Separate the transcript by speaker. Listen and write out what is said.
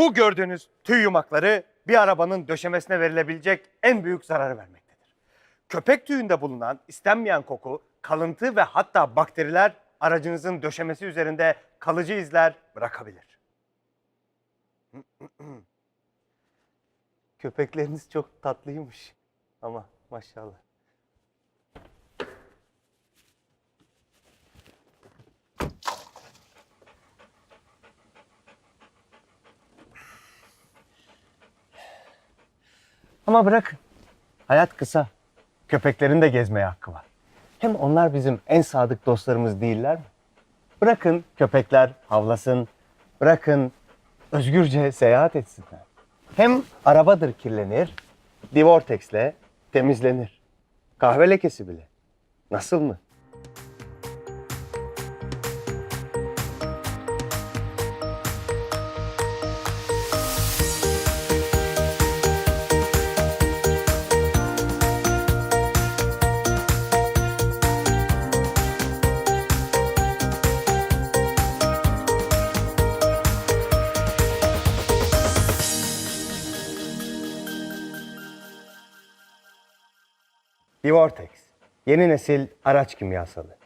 Speaker 1: Bu gördüğünüz tüy yumakları bir arabanın döşemesine verilebilecek en büyük zararı vermektedir. Köpek tüyünde bulunan istenmeyen koku, kalıntı ve hatta bakteriler aracınızın döşemesi üzerinde kalıcı izler bırakabilir. Köpekleriniz çok tatlıymış ama maşallah. Ama bırakın. Hayat kısa. Köpeklerin de gezmeye hakkı var. Hem onlar bizim en sadık dostlarımız değiller mi? Bırakın köpekler havlasın. Bırakın özgürce seyahat etsinler. Hem arabadır kirlenir, Divortex'le temizlenir. Kahve lekesi bile. Nasıl mı? Divortex. Yeni nesil araç kimyasalı.